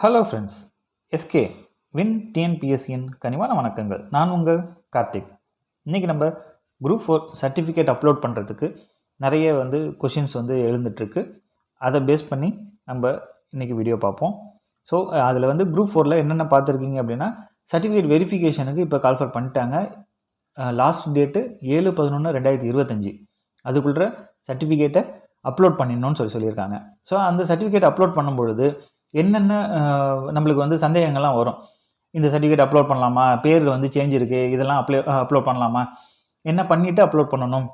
Hello friends SK வின் டிஎன்பிஎஸ்சியின் கனிவான வணக்கங்கள். நான் உங்கள் கார்த்திக். இன்றைக்கி நம்ம குரூப் ஃபோர் சர்டிஃபிகேட் அப்லோட் பண்ணுறதுக்கு நிறைய வந்து கொஷின்ஸ் வந்து எழுந்துட்டுருக்கு. அதை பேஸ் பண்ணி நம்ம இன்றைக்கி வீடியோ பார்ப்போம். ஸோ அதில் வந்து குரூப் ஃபோரில் என்னென்ன பார்த்துருக்கீங்க அப்படின்னா சர்டிஃபிகேட் வெரிஃபிகேஷனுக்கு இப்போ கால்ஃபர் பண்ணிட்டாங்க. லாஸ்ட் டேட்டு ஏழு பதினொன்று ரெண்டாயிரத்தி இருபத்தஞ்சி. அதுக்குள்ள சர்டிஃபிகேட்டை அப்லோட் பண்ணிடணும்னு சொல்லி சொல்லியிருக்காங்க. ஸோ அந்த சர்டிஃபிகேட் அப்லோட் பண்ணும்பொழுது என்னென்ன நம்மளுக்கு வந்து சந்தேகங்கள்லாம் வரும்? இந்த சர்டிஃபிகேட் அப்லோட் பண்ணலாமா? பேர் வந்து சேஞ்ச் இருக்குது இதெல்லாம் அப்ளை அப்லோட் பண்ணலாமா? என்ன பண்ணிவிட்டு அப்லோட் பண்ணணும்?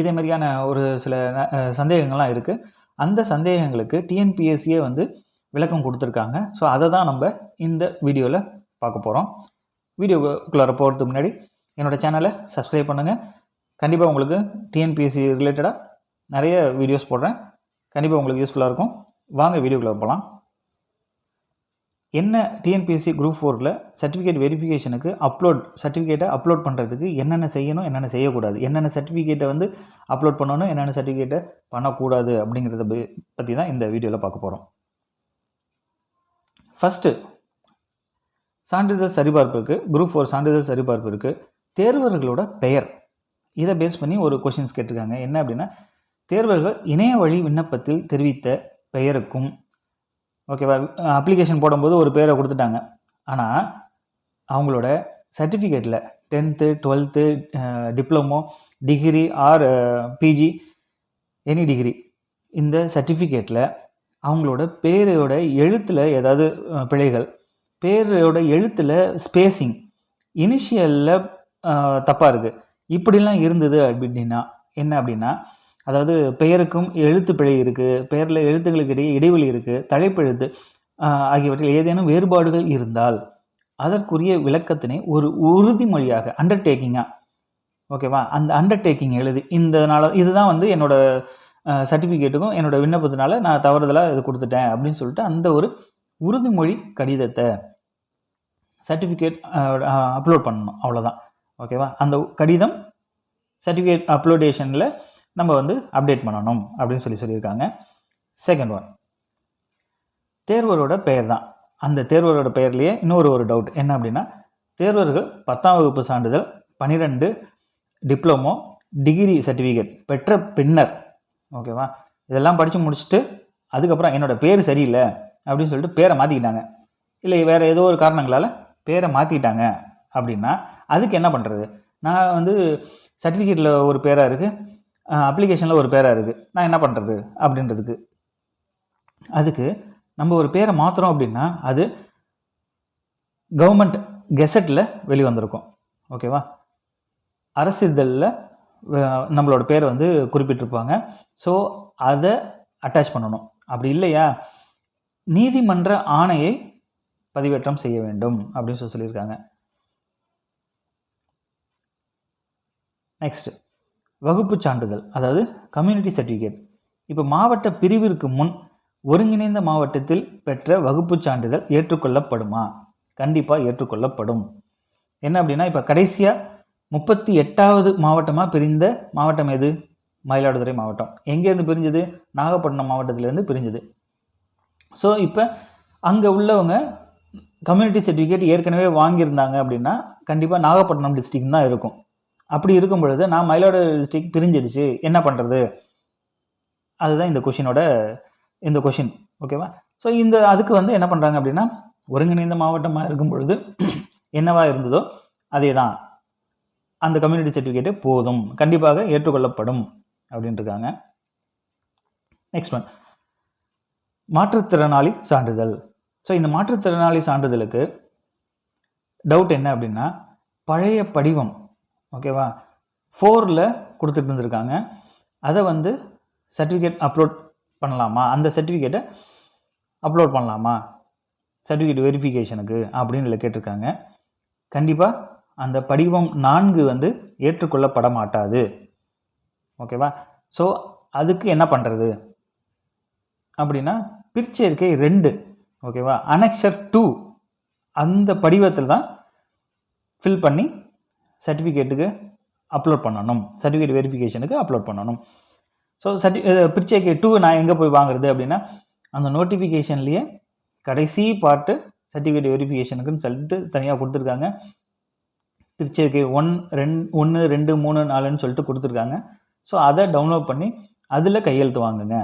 இதே மாதிரியான ஒரு சில சந்தேகங்கள்லாம் இருக்குது அந்த சந்தேகங்களுக்கு டிஎன்பிஎஸ்சியே வந்து விளக்கம் கொடுத்துருக்காங்க. ஸோ அதை தான் நம்ம இந்த வீடியோவில் பார்க்க போகிறோம் வீடியோக்குள்ளார போகிறதுக்கு முன்னாடி என்னோட சேனலை சப்ஸ்கிரைப் பண்ணுங்கள் கண்டிப்பாக உங்களுக்கு டிஎன்பிஎஸ்சி ரிலேட்டடாக நிறைய வீடியோஸ் போடுறேன். கண்டிப்பாக உங்களுக்கு யூஸ்ஃபுல்லாக இருக்கும். வாங்க வீடியோக்குள்ளே போகலாம் என்ன டிஎன்பிஎஸ்சி குரூப் ஃபோரில் சர்டிஃபிகேட் வெரிஃபிகேஷனுக்கு அப்லோட் சர்டிஃபிகேட்டை அப்லோட் பண்ணுறதுக்கு என்னென்ன செய்யணும் என்னென்ன செய்யக்கூடாது? என்னென்ன சர்டிஃபிகேட்டை வந்து அப்லோட் பண்ணணும் என்னென்ன சர்டிஃபிகேட்டை பண்ணக்கூடாது அப்படிங்கிறத பற்றி தான் இந்த வீடியோவில் பார்க்க போகிறோம் ஃபஸ்ட்டு சான்றிதழ் சரிபார்ப்பு இருக்குது குரூப் ஃபோர் சான்றிதழ் சரிபார்ப்பு இருக்குது தேர்வர்களோட பெயர். இதை பேஸ் பண்ணி ஒரு கொஷின்ஸ் கேட்டிருக்காங்க. என்ன அப்படின்னா தேர்வர்கள் இணைய வழி விண்ணப்பத்தில் தெரிவித்த பெயருக்கும் ஓகேவா அப்ளிகேஷன் போடும்போது ஒரு பேரை கொடுத்துட்டாங்க. ஆனால் அவங்களோட சர்டிஃபிகேட்டில் tenth twelfth diploma degree or PG any degree இந்த சர்டிஃபிகேட்டில் அவங்களோட பேரோட எழுத்தில் ஏதாவது பிழைகள் பேரோட எழுத்தில் ஸ்பேசிங் இனிஷியலில் தப்பாக இருக்குது இப்படிலாம் இருந்தது அப்படின்னா என்ன அப்படின்னா அதாவது பெயருக்கும் எழுத்து பிழை இருக்குது பெயரில் எழுத்துக்களுக்கு இடையே இடைவெளி இருக்குது தலைப்பெழுத்து ஆகியவற்றில் ஏதேனும் வேறுபாடுகள் இருந்தால் அதற்குரிய விளக்கத்தினை ஒரு உறுதிமொழியாக அண்டர்டேக்கிங்காக ஓகேவா அந்த அண்டர்டேக்கிங் எழுதி இந்த இதுதான் வந்து என்னோடய சர்டிஃபிகேட்டுக்கும் என்னோடய விண்ணப்பத்தினால நான் தவறுதலாக இது கொடுத்துட்டேன் அப்படின்னு சொல்லிட்டு அந்த ஒரு உறுதிமொழி கடிதத்தை சர்டிஃபிகேட் அப்லோட் பண்ணணும். அவ்வளோதான் ஓகேவா அந்த கடிதம் சர்டிஃபிகேட் அப்லோடேஷனில் நம்ம வந்து அப்டேட் பண்ணணும் அப்படின்னு சொல்லி சொல்லியிருக்காங்க. செகண்ட் ஒன் தேர்வரோட பெயர் தான் அந்த தேர்வரோட பெயர்லேயே இன்னொரு ஒரு டவுட் என்ன அப்படின்னா தேர்வர்கள் பத்தாம் வகுப்பு சான்றிதழ் பன்னிரெண்டு டிப்ளமோ டிகிரி சர்டிஃபிகேட் பெற்ற பின்னர் ஓகேவா இதெல்லாம் படித்து முடிச்சுட்டு அதுக்கப்புறம் என்னோட பேர் சரியில்லை அப்படின்னு சொல்லிட்டு பேரை மாற்றிக்கிட்டாங்க இல்லை வேறு ஏதோ ஒரு காரணங்களால் பேரை மாற்றிக்கிட்டாங்க அப்படின்னா அதுக்கு என்ன பண்ணுறது நான் வந்து சர்டிஃபிகேட்டில் ஒரு பேராக இருக்குது அப்ளிகேஷனில் ஒரு பேராக இருக்குது நான் என்ன பண்ணுறது அப்படின்றதுக்கு. அதுக்கு நம்ம ஒரு பேரை மாற்றுறோம் அப்படின்னா அது கவர்மெண்ட் கெசட்டில் வெளிவந்திருக்கும். ஓகேவா அரசிதழில் நம்மளோட பேரை வந்து குறிப்பிட்டிருப்பாங்க. ஸோ அதை அட்டாச் பண்ணணும். அப்படி இல்லையா? நீதிமன்ற ஆணையை பதிவேற்றம் செய்ய வேண்டும் அப்படின்னு சொல்லி சொல்லியிருக்காங்க. நெக்ஸ்ட்டு வகுப்பு சான்றிதழ் அதாவது கம்யூனிட்டி சர்டிஃபிகேட் இப்போ மாவட்ட பிரிவிற்கு முன் ஒருங்கிணைந்த மாவட்டத்தில் பெற்ற வகுப்பு சான்றிதழ் ஏற்றுக்கொள்ளப்படுமா? கண்டிப்பாக ஏற்றுக்கொள்ளப்படும். என்ன அப்படின்னா இப்போ கடைசியாக முப்பத்தி எட்டாவது மாவட்டமாக பிரிந்த மாவட்டம் எது? மயிலாடுதுறை மாவட்டம். எங்கேருந்து பிரிஞ்சது? நாகப்பட்டினம் மாவட்டத்திலேருந்து பிரிஞ்சது. ஸோ இப்போ அங்கே உள்ளவங்க கம்யூனிட்டி சர்டிஃபிகேட் ஏற்கனவே வாங்கியிருந்தாங்க அப்படின்னா கண்டிப்பாக நாகப்பட்டினம் டிஸ்ட்ரிக்ட் தான் இருக்கும். அப்படி இருக்கும் பொழுது நான் மயிலாடுதுறை டிஸ்ட்ரிக் பிரிஞ்சிடுச்சு. என்ன பண்ணுறது அதுதான் இந்த கொஷினோட இந்த கொஷின் ஓகேவா ஸோ இந்த அதுக்கு வந்து என்ன பண்ணுறாங்க அப்படின்னா ஒருங்கிணைந்த மாவட்டமாக இருக்கும் பொழுது என்னவாக இருந்ததோ அதே தான் அந்த கம்யூனிட்டி சர்டிஃபிகேட்டு போதும். கண்டிப்பாக ஏற்றுக்கொள்ளப்படும் அப்படின்ட்டு இருக்காங்க. நெக்ஸ்ட் ஒன் மாற்றுத்திறனாளி சான்றிதழ். ஸோ இந்த மாற்றுத்திறனாளி சான்றிதழுக்கு டவுட் என்ன அப்படின்னா பழைய படிவம் ஓகேவா? ஃபோரில் கொடுத்துட்டு இருந்திருக்காங்க. அதை வந்து சர்டிஃபிகேட் அப்லோட் பண்ணலாமா? அந்த சர்டிஃபிகேட்டை அப்லோட் பண்ணலாமா? சர்டிஃபிகேட் வெரிஃபிகேஷனுக்கு அப்படின்னு இதில் கேட்டிருக்காங்க. கண்டிப்பாக அந்த படிவம் நான்கு வந்து ஏற்றுக்கொள்ளப்பட மாட்டாது ஓகேவா? ஸோ அதுக்கு என்ன பண்ணுறது அப்படின்னா பிற்சேர்க்கை ரெண்டு ஓகேவா? அனெக்ஷர் டூ அந்த படிவத்தில் தான் ஃபில் பண்ணி சர்டிஃபிகேட்டுக்கு அப்லோட் பண்ணணும். சர்டிஃபிகேட் வெரிஃபிகேஷனுக்கு அப்லோட் பண்ணணும். ஸோ சர்டி பிரிச்சைக்கு டூ நான் எங்கே போய் வாங்குறது அப்படின்னா அந்த நோட்டிஃபிகேஷன்லேயே கடைசி பார்ட்டு சர்டிஃபிகேட் வெரிஃபிகேஷனுக்குன்னு சொல்லிட்டு தனியாக கொடுத்துருக்காங்க. பிரிச்சைக்கு ஒன் ரெண் ஒன்று ரெண்டு மூணு நாலுன்னு சொல்லிட்டு கொடுத்துருக்காங்க. ஸோ அதை டவுன்லோட் பண்ணி அதில் கையெழுத்து வாங்குங்க.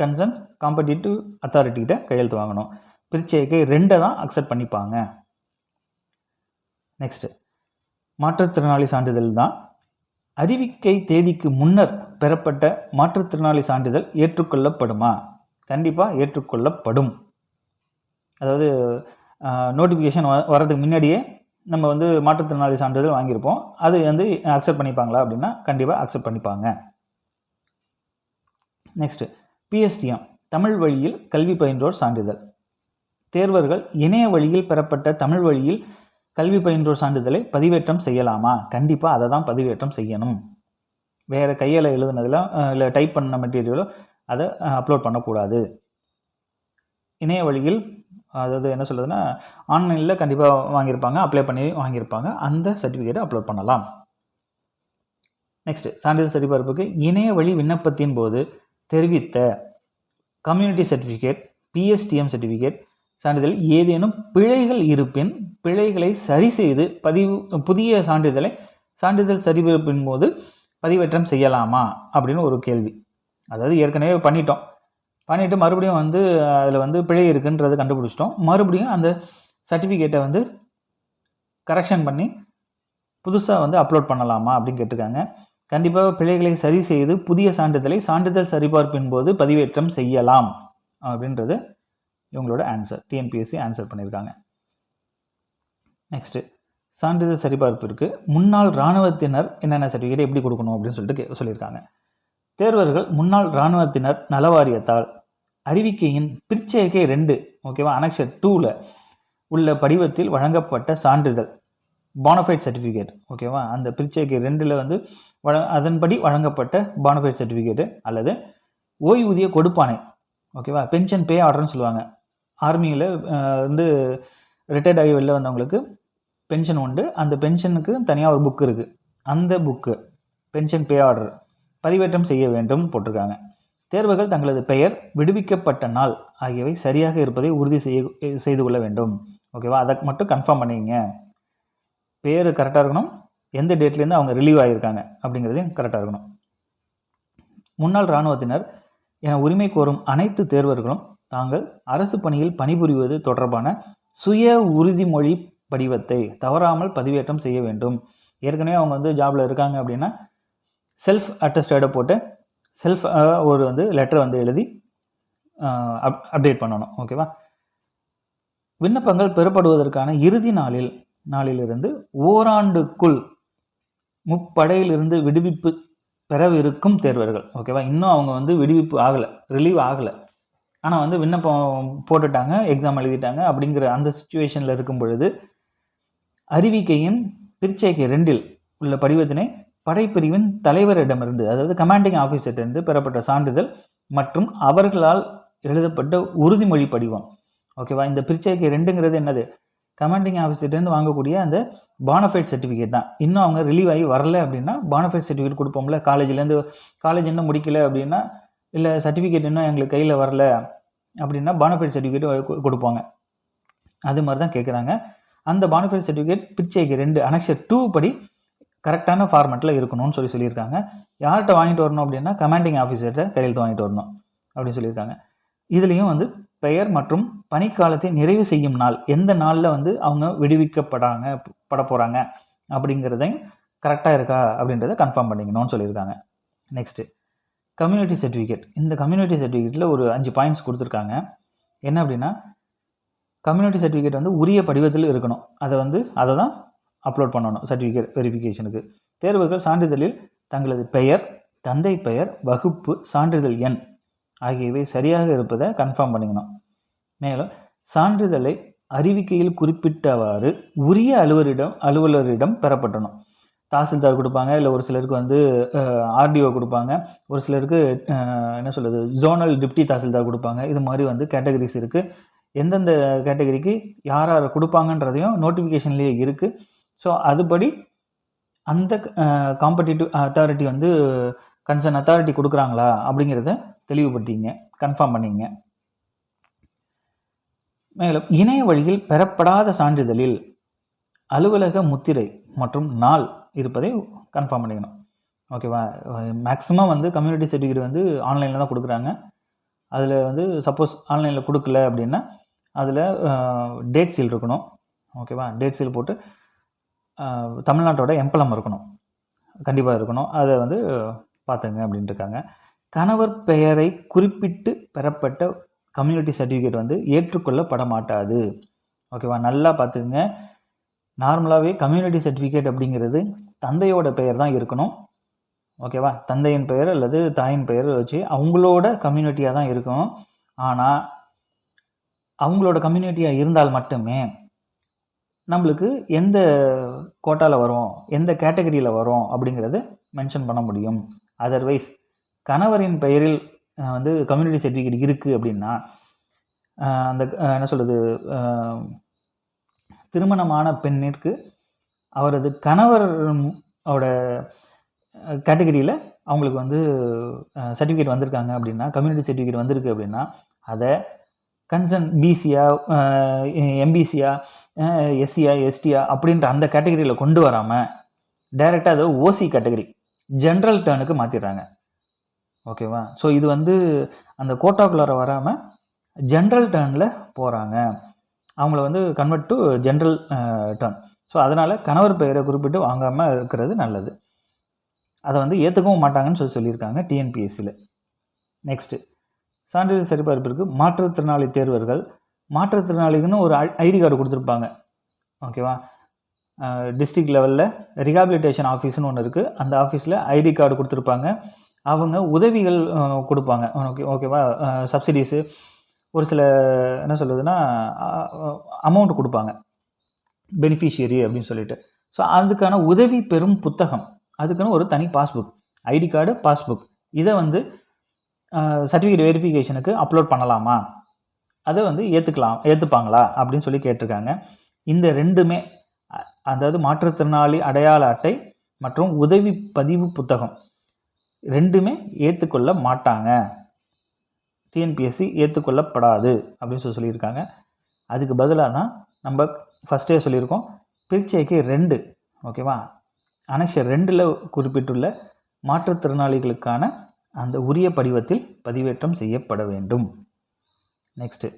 கன்சர்ன் காம்படிட்டிவ் அத்தாரிட்டிகிட்ட கையெழுத்து வாங்கணும். பிரிச்சைக்கு ரெண்டை தான் அக்செப்ட் பண்ணிப்பாங்க. நெக்ஸ்ட்டு மாற்றுத்திறனாளி சான்றிதழ் தான். அறிவிக்கை தேதிக்கு முன்னர் பெறப்பட்ட மாற்றுத்திறனாளி சான்றிதழ் ஏற்றுக்கொள்ளப்படுமா? கண்டிப்பாக ஏற்றுக்கொள்ளப்படும். அதாவது நோட்டிஃபிகேஷன் வ வரதுக்கு முன்னாடியே நம்ம வந்து மாற்றுத்திறனாளி சான்றிதழ் வாங்கியிருப்போம். அது வந்து அக்செப்ட் பண்ணிப்பாங்களா அப்படின்னா கண்டிப்பாக அக்செப்ட் பண்ணிப்பாங்க. நெக்ஸ்ட்டு பிஎஸ்டிஎம் தமிழ் வழியில் கல்வி பயின்றோர் சான்றிதழ். தேர்வர்கள் இணைய வழியில் பெறப்பட்ட தமிழ் வழியில் கல்வி பயின்றோர் சான்றிதழை பதிவேற்றம் செய்யலாமா? கண்டிப்பாக அதை தான் பதிவேற்றம் செய்யணும். வேறு கையில் எழுதுனதில் இல்லை டைப் பண்ண மெட்டீரியலோ அதை அப்லோட் பண்ணக்கூடாது. இணைய வழியில் அதாவது என்ன சொல்கிறதுன்னா ஆன்லைனில் கண்டிப்பாக வாங்கியிருப்பாங்க அப்ளை பண்ணி வாங்கியிருப்பாங்க அந்த சர்டிஃபிகேட்டை அப்லோட் பண்ணலாம். நெக்ஸ்ட்டு சான்றிதழ் சரிபார்ப்புக்கு இணைய வழி விண்ணப்பத்தின் போது தெரிவித்த கம்யூனிட்டி சர்டிஃபிகேட் பிஎஸ்டிஎம் சர்டிஃபிகேட் சான்றிதழ் ஏதேனும் பிழைகள் இருப்பின் பிழைகளை சரி செய்து பதிவு புதிய சான்றிதழை சான்றிதழ் சரிபார்ப்பின் போது பதிவேற்றம் செய்யலாமா அப்படின்னு ஒரு கேள்வி. அதாவது ஏற்கனவே பண்ணிட்டோம். பண்ணிவிட்டு மறுபடியும் வந்து அதில் வந்து பிழை இருக்குன்றதை கண்டுபிடிச்சிட்டோம். மறுபடியும் அந்த சர்டிஃபிகேட்டை வந்து கரெக்ஷன் பண்ணி புதுசாக வந்து அப்லோட் பண்ணலாமா அப்படின்னு கேட்டிருக்காங்க. கண்டிப்பாக பிழைகளை சரி செய்து புதிய சான்றிதழை சான்றிதழ் சரிபார்ப்பின் போது பதிவேற்றம் செய்யலாம் அப்படின்றது இவங்களோட ஆன்சர் டிஎன்பிஎஸ்சி ஆன்சர் பண்ணியிருக்காங்க. நெக்ஸ்ட்டு சான்றிதழ் சரிபார்ப்பிற்கு முன்னாள் இராணுவத்தினர் என்னென்ன சர்டிஃபிகேட் எப்படி கொடுக்கணும் அப்படின்னு சொல்லிட்டு சொல்லியிருக்காங்க. தேர்வர்கள் முன்னாள் இராணுவத்தினர் நலவாரியத்தால் அறிவிக்கையின் பிற்சேகை ரெண்டு ஓகேவா அனக்ஷர் டூவில் உள்ள படிவத்தில் வழங்கப்பட்ட சான்றிதழ் பானஃபைட் சர்டிஃபிகேட் ஓகேவா அந்த பிற்சேகை ரெண்டில் வந்து வழ அதன்படி வழங்கப்பட்ட பானஃபைட் சர்டிஃபிகேட்டு அல்லது ஓய்வூதிய கொடுப்பானை ஓகேவா பென்ஷன் பே ஆர்டர்னு சொல்லுவாங்க. ஆர்மியில் வந்து ரிட்டையர்ட் ஆகி வெளில வந்தவங்களுக்கு பென்ஷன் உண்டு. அந்த பென்ஷனுக்கு தனியாக ஒரு புக் இருக்குது அந்த புக்கு பென்ஷன் பே ஆர்டர் பதிவேற்றம் செய்ய வேண்டும் போட்டிருக்காங்க. தேர்வுகள் தங்களது பெயர் விடுவிக்கப்பட்ட நாள் ஆகியவை சரியாக இருப்பதை உறுதி செய்ய செய்து கொள்ள வேண்டும். ஓகேவா அதை மட்டும் கன்ஃபார்ம் பண்ணிங்க பேர் கரெக்டாக இருக்கணும். எந்த டேட்லேருந்து அவங்க ரிலீவ் ஆகியிருக்காங்க அப்படிங்கிறதையும் கரெக்டாக இருக்கணும். முன்னாள் இராணுவத்தினர் என உரிமை கோரும் அனைத்து தேர்வர்களும் தாங்கள் அரசு பணியில் பணிபுரிவது தொடர்பான சுய உறுதிமொழி படிவத்தை தவறாமல் பதிவேற்றம் செய்ய வேண்டும். ஏற்கனவே அவங்க வந்து ஜாபில் இருக்காங்க அப்படின்னா செல்ஃப் அட்டஸ்டடை போட்டு செல்ஃப் ஒரு வந்து லெட்டர் வந்து எழுதி அப் அப்டேட் பண்ணணும். ஓகேவா விண்ணப்பங்கள் பெறப்படுவதற்கான இறுதி நாளில் நாளிலிருந்து ஓராண்டுக்குள் முப்படையிலிருந்து விடுவிப்பு பெறவிருக்கும் தேர்வர்கள். ஓகேவா இன்னும் அவங்க வந்து விடுவிப்பு ஆகலை ரிலீவ் ஆகலை. ஆனால் வந்து விண்ணப்பம் போட்டுட்டாங்க எக்ஸாம் எழுதிட்டாங்க அப்படிங்கிற அந்த சுச்சுவேஷனில் இருக்கும் பொழுது அறிவிக்கையின் திருச்சேக்கை ரெண்டில் உள்ள படிவத்தினை படைப்பிரிவின் தலைவரிடமிருந்து அதாவது கமாண்டிங் ஆஃபீஸர்டிருந்து பெறப்பட்ட சான்றிதழ் மற்றும் அவர்களால் எழுதப்பட்ட உறுதிமொழி படிவம். ஓகேவா இந்த பிரிச்சைக்கு ரெண்டுங்கிறது என்னது? கமாண்டிங் ஆஃபீஸர்கிட்டருந்து வாங்கக்கூடிய அந்த பானஃபைட் சர்டிஃபிகேட் தான். இன்னும் அவங்க ரிலீவ் ஆகி வரல அப்படின்னா பானஃபைட் சர்டிஃபிகேட் கொடுப்போம்ல? காலேஜ்லேருந்து காலேஜ் இன்னும் முடிக்கல அப்படின்னா இல்லை சர்டிஃபிகேட் இன்னும் எங்களுக்கு கையில் வரல அப்படின்னா பானஃபைட் சர்டிஃபிகேட் கொடுப்பாங்க. அது மாதிரி தான் கேட்குறாங்க அந்த பானஃபைட் சர்டிஃபிகேட் பிச்சைக்கு ரெண்டு அனெக்ஷர் டூ படி கரெக்டான ஃபார்மெட்டில் இருக்கணும்னு சொல்லி சொல்லியிருக்காங்க. யார்கிட்ட வாங்கிட்டு வரணும் அப்படின்னா கமாண்டிங் ஆஃபீஸர்கிட்ட கையெழுத்து வாங்கிட்டு வரணும் அப்படின்னு சொல்லியிருக்காங்க. இதுலேயும் வந்து பெயர் மற்றும் பணிக்காலத்தை நிறைவு செய்யும் நாள் எந்த நாளில் வந்து அவங்க விடுவிக்கப்படாங்க பட போகிறாங்க அப்படிங்கிறதையும் கரெக்டாக இருக்கா அப்படின்றத கன்ஃபார்ம் பண்ணிக்கணும்னு சொல்லியிருக்காங்க. நெக்ஸ்ட்டு கம்யூனிட்டி சர்டிஃபிகேட் இந்த கம்யூனிட்டி சர்டிஃபிகேட்டில் ஒரு அஞ்சு பாயிண்ட்ஸ் கொடுத்துருக்காங்க. என்ன அப்படின்னா கம்யூனிட்டி சர்டிஃபிகேட் வந்து உரிய படிவத்தில் இருக்கணும். அதை வந்து அதை தான் அப்லோட் பண்ணணும் சர்டிஃபிகேட் வெரிஃபிகேஷனுக்கு தேர்வர்கள் சான்றிதழில் தங்களது பெயர் தந்தை பெயர் வகுப்பு சான்றிதழ் எண் ஆகியவை சரியாக இருப்பதை கன்ஃபார்ம் பண்ணிக்கணும். மேலும் சான்றிதழை அறிவிக்கையில் குறிப்பிட்டவாறு உரிய அலுவலரிடம் அலுவலரிடம் பெறப்பட்டணும். தாசில்தார் கொடுப்பாங்க இல்லை ஒரு சிலருக்கு வந்து ஆர்டிஓ கொடுப்பாங்க. ஒரு சிலருக்கு என்ன சொல்கிறது ஜோனல் டிப்டி தாசில்தார் கொடுப்பாங்க. இது மாதிரி வந்து கேட்டகரிஸ் இருக்குது எந்தெந்த கேட்டகரிக்கு யார் யார் கொடுப்பாங்கன்றதையும் நோட்டிஃபிகேஷன்லேயே இருக்குது ஸோ அதுபடி அந்த காம்படிட்டிவ் அத்தாரிட்டி வந்து கன்சர்ன் அத்தாரிட்டி கொடுக்குறாங்களா அப்படிங்கிறத தெளிவுபடுத்திங்க கன்ஃபார்ம் பண்ணிங்க. மேலும் இணைய வழியில் பெறப்படாத சான்றிதழில் அலுவலக முத்திரை மற்றும் நாள் இருப்பதை கன்ஃபார்ம் பண்ணிக்கணும். ஓகேவா மேக்ஸிமம் வந்து கம்யூனிட்டி சர்டிஃபிகேட் வந்து ஆன்லைனில் தான் கொடுக்குறாங்க. அதில் வந்து சப்போஸ் ஆன்லைனில் கொடுக்கல அப்படின்னா அதில் டேட் சீல் இருக்கணும். ஓகேவா டேட் சீல் போட்டு தமிழ்நாட்டோட எம்பளம் இருக்கணும். கண்டிப்பாக இருக்கணும். அதை வந்து பார்த்துங்க அப்படின்ட்டுருக்காங்க கணவர் பெயரை குறிப்பிட்டு பெறப்பட்ட கம்யூனிட்டி சர்டிஃபிகேட் வந்து ஏற்றுக்கொள்ளப்பட மாட்டாது ஓகேவா நல்லா பார்த்துக்குங்க. நார்மலாகவே கம்யூனிட்டி சர்டிஃபிகேட் அப்படிங்கிறது தந்தையோட பெயர் தான் இருக்கணும். ஓகேவா தந்தையின் பெயர் அல்லது தாயின் பெயர் வச்சு அவங்களோட கம்யூனிட்டியாக தான் இருக்கும் ஆனால் அவங்களோட கம்யூனிட்டியாக இருந்தால் மட்டுமே நம்மளுக்கு எந்த கோட்டாவில் வரும் எந்த கேட்டகரியில் வரும் அப்படிங்கிறது மென்ஷன் பண்ண முடியும். அதர்வைஸ் கணவரின் பெயரில் வந்து கம்யூனிட்டி சர்டிஃபிகேட் இருக்குது அப்படின்னா அந்த என்ன சொல்கிறது திருமணமான பெண்ணிற்கு அவரது கணவர் ஓட கேட்டகரியில் அவங்களுக்கு வந்து சர்டிஃபிகேட் வந்திருக்காங்க அப்படின்னா கம்யூனிட்டி சர்டிஃபிகேட் வந்திருக்கு அப்படின்னா அதை கன்சர்ன் பிசியா எம்பிசியா எஸ்சியா எஸ்டியா அப்படின்ற அந்த கேட்டகரியில் கொண்டு வராமல் டைரெக்டாக அதை ஓசி கேட்டகரி ஜென்ரல் டேர்னுக்கு மாற்றிடுறாங்க ஓகேவா ஸோ இது வந்து அந்த கோட்டாக்குள்ளார வராமல் ஜென்ரல் டேர்னில் போகிறாங்க அவங்கள வந்து convert to general turn so அதனால் கணவர் பெயரை குறிப்பிட்டு வாங்காமல் இருக்கிறது நல்லது. அதை வந்து ஏற்றுக்கவும் மாட்டாங்கன்னு சொல்லி சொல்லியிருக்காங்க டிஎன்பிஎஸ்சியில் நெக்ஸ்ட்டு சான்றிதழ் சரிபார்ப்பிற்கு மாற்றுத்திறனாளி தேர்வர்கள் மாற்றுத்திறனாளிக்குன்னு ஒரு ஐடி கார்டு கொடுத்துருப்பாங்க. ஓகேவா டிஸ்ட்ரிக்ட் லெவலில் ரிஹாபிலிட்டேஷன் ஆஃபீஸ்னு ஒன்று இருக்குது அந்த ஆஃபீஸில் ஐடி கார்டு கொடுத்துருப்பாங்க. அவங்க உதவிகள் கொடுப்பாங்க. ஓகே ஓகேவா சப்சிடிஸு ஒரு சில என்ன சொல்லுதுன்னா அமௌண்ட் கொடுப்பாங்க. பெனிஃபிஷியரி அப்படின்னு சொல்லிட்டு. ஸோ அதுக்கான உதவி பெறும் புத்தகம். அதுக்குன்னு ஒரு தனி பாஸ்புக் ஐடி கார்டு பாஸ்புக் இதை வந்து சர்டிஃபிகேட் வெரிஃபிகேஷனுக்கு அப்லோட் பண்ணலாமா? அதை வந்து ஏற்றுக்கலாம் ஏற்றுப்பாங்களா அப்படின்னு சொல்லி கேட்டிருக்காங்க. இந்த ரெண்டுமே அதாவது மாற்றுத்திறனாளி அடையாள அட்டை மற்றும் உதவி பதிவு புத்தகம் ரெண்டுமே ஏற்றுக்கொள்ள மாட்டாங்க. டிஎன்பிஎஸ்சி ஏற்றுக்கொள்ளப்படாது அப்படின்னு சொல்லி சொல்லியிருக்காங்க. அதுக்கு பதிலாக தான் நம்ம ஃபஸ்ட்டே சொல்லியிருக்கோம். பிரிச்சைக்கு ரெண்டு ஓகேவா அனெக்ஷர் ரெண்டில் குறிப்பிட்டுள்ள மாற்றுத்திறனாளிகளுக்கான அந்த உரிய படிவத்தில் பதிவேற்றம் செய்யப்பட வேண்டும். நெக்ஸ்ட்டு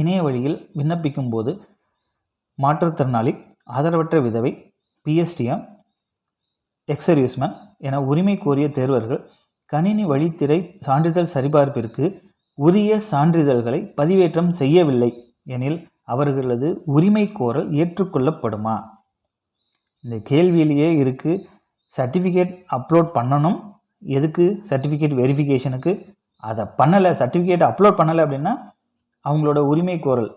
இணைய வழியில் விண்ணப்பிக்கும் போது மாற்றுத்திறனாளி ஆதரவற்ற விதவை பிஎஸ்டிஎம் எக்ஸர்யூஸ்மேன் என உரிமை கோரிய தேர்வர்கள் கணினி வழித்திரை சான்றிதழ் சரிபார்ப்பிற்கு உரிய சான்றிதழ்களை பதிவேற்றம் செய்யவில்லை எனில் அவர்களது உரிமை கோரல் ஏற்றுக்கொள்ளப்படுமா? இந்த கேள்வியிலேயே இருக்குது சர்டிஃபிகேட் அப்லோட் பண்ணணும். எதுக்கு? சர்டிஃபிகேட் வெரிஃபிகேஷனுக்கு. அதை பண்ணலை. சர்டிஃபிகேட் அப்லோட் பண்ணலை அப்படின்னா அவங்களோட உரிமை கோரல்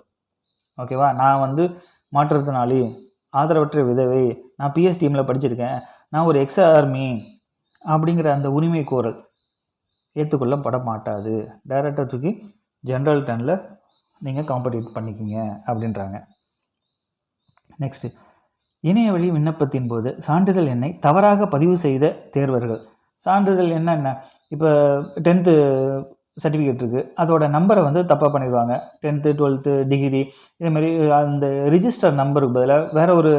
ஓகேவா? நான் வந்து மாற்றுத்திறனாளி ஆதரவற்ற விதவை நான் பிஎஸ்டிஎம்மில் படிச்சிருக்கேன். நான் ஒரு எக்ஸ் ஆர்மி அப்படிங்கிற அந்த உரிமை கோரல் ஏற்றுக்கொள்ளப்பட மாட்டாது. டைரக்டாக தூக்கி ஜென்ரல் டனில் நீங்கள் காம்படிட் பண்ணிக்கிங்க அப்படின்றாங்க. நெக்ஸ்ட்டு இணைய வழி விண்ணப்பத்தின் போது சான்றிதழ் எண்ணை தவறாக பதிவு செய்த தேர்வர்கள். சான்றிதழ் என்னென்ன இப்போ டென்த்து சர்டிஃபிகேட் இருக்குது அதோட நம்பரை வந்து தப்பாக பண்ணிடுவாங்க. டென்த்து டுவெல்த்து டிகிரி இதேமாரி அந்த ரிஜிஸ்டர் நம்பருக்கு பதிலாக வேறு ஒரு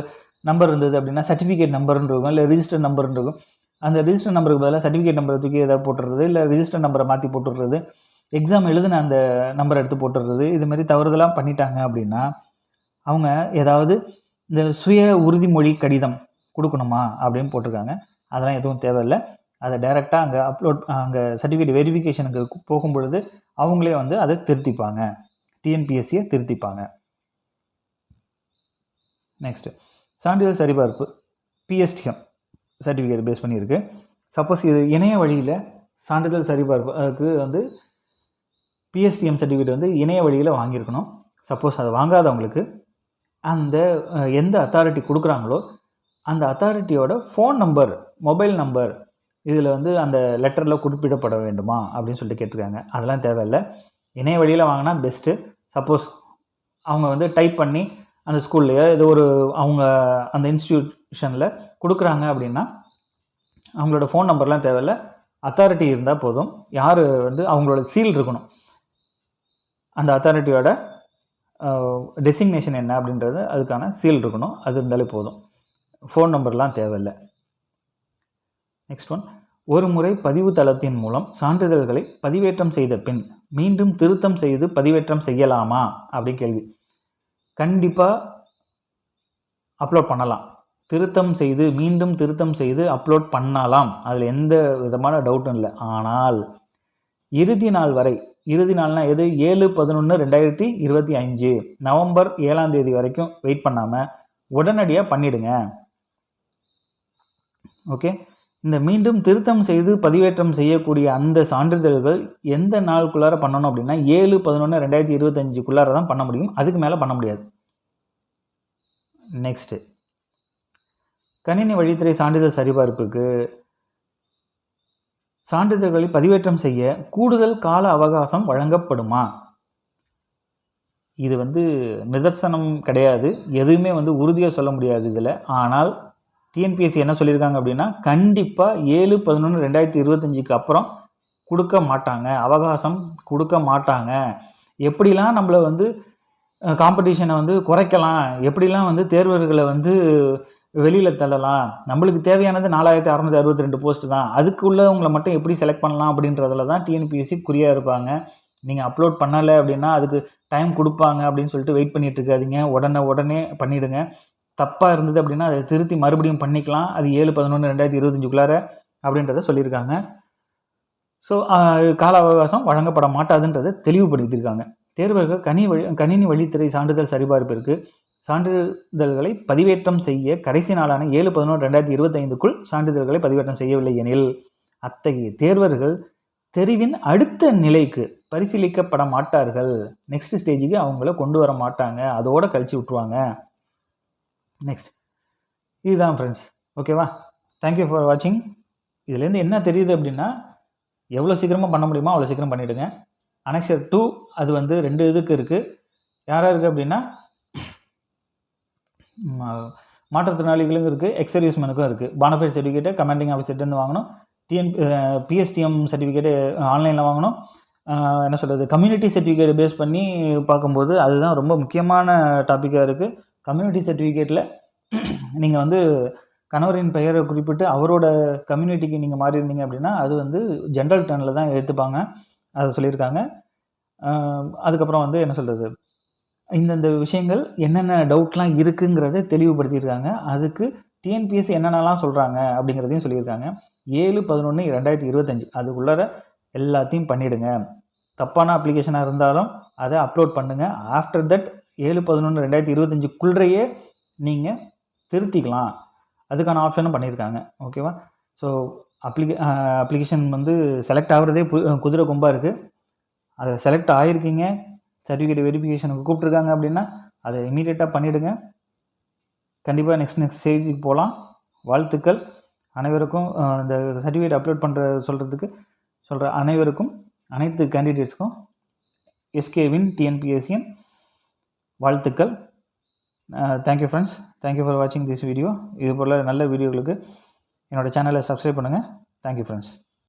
நம்பர் இருந்தது அப்படின்னா சர்டிஃபிகேட் நம்பர்னு இருக்கும். இல்லை ரிஜிஸ்டர் நம்பர்னு இருக்கும். அந்த ரிஜிஸ்டர் நம்பருக்கு பதிலாக சர்டிஃபிகேட் நம்பரை தூக்கி எதாவது போட்டுடுறது இல்லை ரிஜிஸ்டர் நம்பரை மாற்றி போட்டுடுறது. எக்ஸாம் எழுதின அந்த நம்பரை எடுத்து போட்டுடுறது இது மாதிரி தவறுதெல்லாம் பண்ணிட்டாங்க அப்படின்னா அவங்க ஏதாவது இந்த சுய உறுதிமொழி கடிதம் கொடுக்கணுமா அப்படின்னு போட்டிருக்காங்க. அதெல்லாம் எதுவும் தேவையில்லை. அதை டைரெக்டாக அங்கே அப்லோட் அங்கே சர்டிஃபிகேட் வெரிஃபிகேஷனுக்கு போகும் பொழுது அவங்களே வந்து அதை திருத்திப்பாங்க. டிஎன்பிஎஸ்சியை திருத்திப்பாங்க. நெக்ஸ்ட்டு சான்றிதழ் சரிபார்ப்பு பிஎஸ்டிஎம் சர்டிஃபிகேட் பேஸ் பண்ணியிருக்கு. சப்போஸ் இது இணைய வழியில் சான்றிதழ் சரிபார்ப்பு அதுக்கு வந்து பிஎஸ்டிஎம் சர்டிஃபிகேட் வந்து இணைய வழியில் வாங்கியிருக்கணும். சப்போஸ் அதை வாங்காதவங்களுக்கு அந்த எந்த அத்தாரிட்டி கொடுக்குறாங்களோ அந்த அத்தாரிட்டியோட ஃபோன் நம்பர் மொபைல் நம்பர் இதில் வந்து அந்த லெட்டரில் குறிப்பிடப்பட வேண்டுமா அப்படின்னு சொல்லிட்டு கேட்டிருக்காங்க. அதெல்லாம் தேவையில்லை. இணைய வழியில் வாங்கினா பெஸ்ட்டு சப்போஸ் அவங்க வந்து டைப் பண்ணி அந்த ஸ்கூல்லையோ ஏதோ ஒரு அவங்க அந்த இன்ஸ்டியூஷனில் கொடுக்குறாங்க அப்படின்னா அவங்களோட ஃபோன் நம்பர்லாம் தேவையில்ல. அத்தாரிட்டி இருந்தால் போதும். யார் வந்து அவங்களோட சீல் இருக்கணும். அந்த அத்தாரிட்டியோட டெசிக்னேஷன் என்ன அப்படின்றது அதுக்கான சீல் இருக்கணும். அது இருந்தாலே போதும். ஃபோன் நம்பர்லாம் தேவையில்லை. நெக்ஸ்ட் ஒன் ஒரு முறை பதிவு தளத்தின் மூலம் சான்றிதழ்களை பதிவேற்றம் செய்த பின் மீண்டும் திருத்தம் செய்து பதிவேற்றம் செய்யலாமா? அப்படி கேள்வி. கண்டிப்பாக அப்லோட் பண்ணலாம். திருத்தம் செய்து மீண்டும் திருத்தம் செய்து அப்லோட் பண்ணலாம். அதில் எந்த விதமான டவுட்டும் இல்லை. ஆனால் இறுதி நாள் வரை இறுதி நாள்னால் எது? ஏழு பதினொன்று ரெண்டாயிரத்தி இருபத்தி அஞ்சு நவம்பர் ஏழாம் தேதி வரைக்கும் வெயிட் பண்ணாமல் உடனடியாக பண்ணிடுங்க. ஓகே இந்த மீண்டும் திருத்தம் செய்து பதிவேற்றம் செய்யக்கூடிய அந்த சான்றிதழ்கள் எந்த நாளுக்குள்ளார பண்ணணும் அப்படின்னா ஏழு பதினொன்று ரெண்டாயிரத்தி இருபத்தஞ்சுக்குள்ளார தான் பண்ண முடியும். அதுக்கு மேலே பண்ண முடியாது. நெக்ஸ்ட்டு கணினி வழித்துறை சான்றிதழ் சரிபார்ப்புக்கு சான்றிதழ்களை பதிவேற்றம் செய்ய கூடுதல் கால அவகாசம் வழங்கப்படுமா? இது வந்து நிதர்சனம் கிடையாது. எதுவுமே வந்து உறுதியாக சொல்ல முடியாது இதில். ஆனால் டிஎன்பிஎஸ்சி என்ன சொல்லியிருக்காங்க அப்படின்னா கண்டிப்பாக ஏழு பதினொன்று ரெண்டாயிரத்தி இருபத்தஞ்சிக்கு அப்புறம் கொடுக்க மாட்டாங்க. அவகாசம் கொடுக்க மாட்டாங்க. எப்படிலாம் நம்மளை வந்து காம்படிஷனை வந்து குறைக்கலாம்? எப்படிலாம் வந்து தேர்வர்களை வந்து வெளியில் தள்ளலாம். நம்மளுக்கு தேவையானது நாலாயிரத்தி அறநூற்றி அறுபத்தி ரெண்டு போஸ்ட் தான். அதுக்கு உள்ளவங்களை மட்டும் எப்படி செலக்ட் பண்ணலாம் அப்படின்றதுல தான் டிஎன்பிஎஸ்சி குறியாக இருப்பாங்க. நீங்கள் அப்லோட் பண்ணலை அப்படின்னா அதுக்கு டைம் கொடுப்பாங்க அப்படின்னு சொல்லிட்டு வெயிட் பண்ணிட்டு இருக்காதீங்க. உடனே உடனே பண்ணிவிடுங்க தப்பாக இருந்தது அப்படின்னா அதை திருத்தி மறுபடியும் பண்ணிக்கலாம். அது ஏழு பதினொன்று ரெண்டாயிரத்தி இருபத்தஞ்சுக்குள்ளார அப்படின்றத சொல்லியிருக்காங்க. ஸோ கால அவகாசம் வழங்கப்பட மாட்டாதுன்றதை தெளிவுபடுத்தியிருக்காங்க. தேர்வர்கள் கனி வழி கணினி வழித்துறை சான்றிதழ் சரிபார்ப்பிற்கு சான்றிதழ்களை பதிவேற்றம் செய்ய கடைசி நாளான ஏழு பதினொன்று ரெண்டாயிரத்தி இருபத்தைந்துக்குள் சான்றிதழ்களை பதிவேற்றம் செய்யவில்லை எனில் அத்தகைய தேர்வர்கள் தெரிவின் அடுத்த நிலைக்கு பரிசீலிக்கப்பட மாட்டார்கள். நெக்ஸ்ட் ஸ்டேஜுக்கு அவங்கள கொண்டு வர மாட்டாங்க. அதோட கழிச்சு விட்ருவாங்க நெக்ஸ்ட் இதுதான் ஃப்ரெண்ட்ஸ் ஓகேவா தேங்க்யூ ஃபார் வாட்சிங் இதுலேருந்து என்ன தெரியுது அப்படின்னா எவ்வளோ சீக்கிரமாக பண்ண முடியுமோ அவ்வளோ சீக்கிரம் பண்ணிவிடுங்க அனெக்ஷர் டூ அது வந்து ரெண்டு இதுக்கு இருக்குது யாராக இருக்குது அப்படின்னா மாற்றுத்திறனாளிகளுக்கும் இருக்குது எக்ஸர்வீஸ்மேனுக்கும் இருக்குது பானஃபைட் சர்டிஃபிகேட்டு கமாண்டிங் ஆஃபீஸர்லேருந்து வாங்கணும். டிஎன் பிஎஸ்டிஎம் சர்டிஃபிகேட்டு ஆன்லைனில் வாங்கணும். என்ன சொல்கிறது கம்யூனிட்டி சர்டிஃபிகேட் பேஸ் பண்ணி பார்க்கும்போது அதுதான் ரொம்ப முக்கியமான டாப்பிக்காக இருக்குது கம்யூனிட்டி சர்டிஃபிகேட்டில் நீங்கள் வந்து கணவரின் பெயரை குறிப்பிட்டு அவரோட கம்யூனிட்டிக்கு நீங்கள் மாறி இருந்தீங்க அப்படின்னா அது வந்து ஜென்ரல் டர்னில் தான் எடுத்துப்பாங்க. அதை சொல்லியிருக்காங்க. அதுக்கப்புறம் வந்து என்ன சொல்கிறது இந்தந்த விஷயங்கள் என்னென்ன டவுட்லாம் இருக்குங்கிறத தெளிவுபடுத்தியிருக்காங்க. அதுக்கு டிஎன்பிஎஸ்சி என்னென்னலாம் சொல்கிறாங்க அப்படிங்கிறதையும் சொல்லியிருக்காங்க. ஏழு பதினொன்று ரெண்டாயிரத்தி இருபத்தஞ்சி. அதுக்குள்ளார எல்லாத்தையும் பண்ணிவிடுங்க தப்பான அப்ளிகேஷனாக இருந்தாலும் அதை அப்லோட் பண்ணுங்கள் ஆஃப்டர் தட் ஏழு பதினொன்று ரெண்டாயிரத்தி இருபத்தஞ்சிக்குள்ளேயே நீங்கள் திருத்திக்கலாம். அதுக்கான ஆப்ஷனும் பண்ணியிருக்காங்க. ஓகேவா ஸோ அப்ளிகே அப்ளிகேஷன் வந்து செலக்ட் ஆகுறதே குதிரை கொம்பாக இருக்குது அதை செலக்ட் ஆகிருக்கீங்க சர்டிஃபிகேட் வெரிஃபிகேஷனுக்கு கூப்பிட்ருக்காங்க அப்படின்னா அதை இமீடியட்டாக பண்ணிவிடுங்க கண்டிப்பாக நெக்ஸ்ட் நெக்ஸ்ட் ஸ்டேஜுக்கு போகலாம் வாழ்த்துக்கள். அனைவருக்கும் இந்த சர்டிஃபிகேட் அப்லோட் பண்ணுற சொல்கிறதுக்கு சொல்கிற அனைவருக்கும் அனைத்து கேண்டிடேட்ஸ்க்கும் எஸ்கேவின் டிஎன்பிஎஸ்சியின் வாழ்த்துக்கள். Thank you friends thank you for வாட்சிங் திஸ் வீடியோ இது போல் நல்ல வீடியோகளுக்கு என்னோடய சேனலை சப்ஸ்கிரைப் பண்ணுங்கள் தேங்க்யூ ஃப்ரெண்ட்ஸ்